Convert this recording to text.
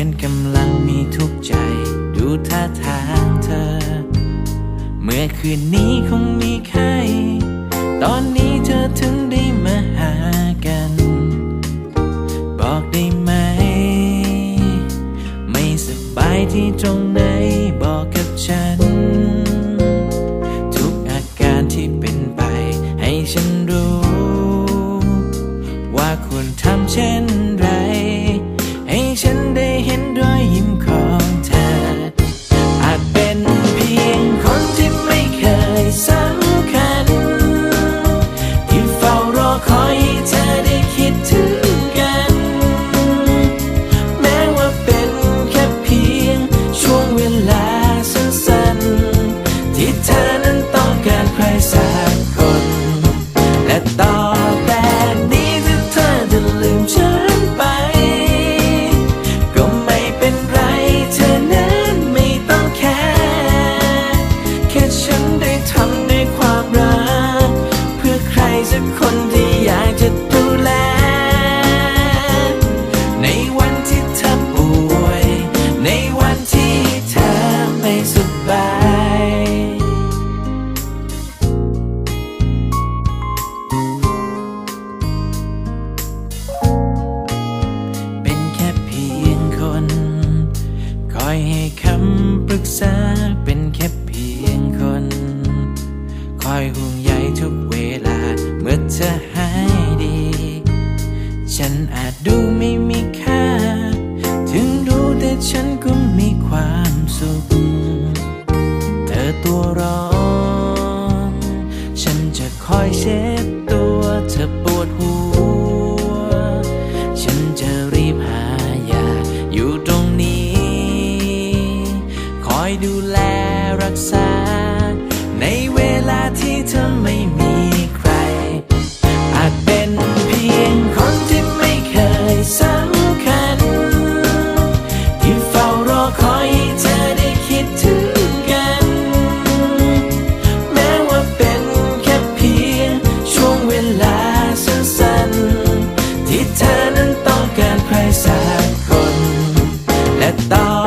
มือนกำลังมีทุกใจ ดูท่าทางเธอ เมื่อคืนนี้คงมีใคร ตอนนี้เธอถึงได้มาหากัน บอกได้ไหม ไม่สบายที่ตรงไหนบอกกับฉัน ทุกอาการที่เป็นไป ให้ฉันรู้ ว่าควรทำเช่นำปรึกษาเป็นแค่เพียงคน คอยห่วงใยทุกเวลาเมื่อเธอหายดี ฉันอาจดูไม่มีค่า ถึงรู้แต่ฉันก็มีความูแลรักษา ในเวลาที่เธอไม่มีใคร อาจเป็นเพียงคนที่ไม่เคยสำคัญ ที่เฝ้ารอคอยเธอได้คิดถึงกัน แม้ว่าเป็นแค่เพียงช่วงเวลาสั้นๆที่เธอนั้นต้องการใครสักคน และต้อง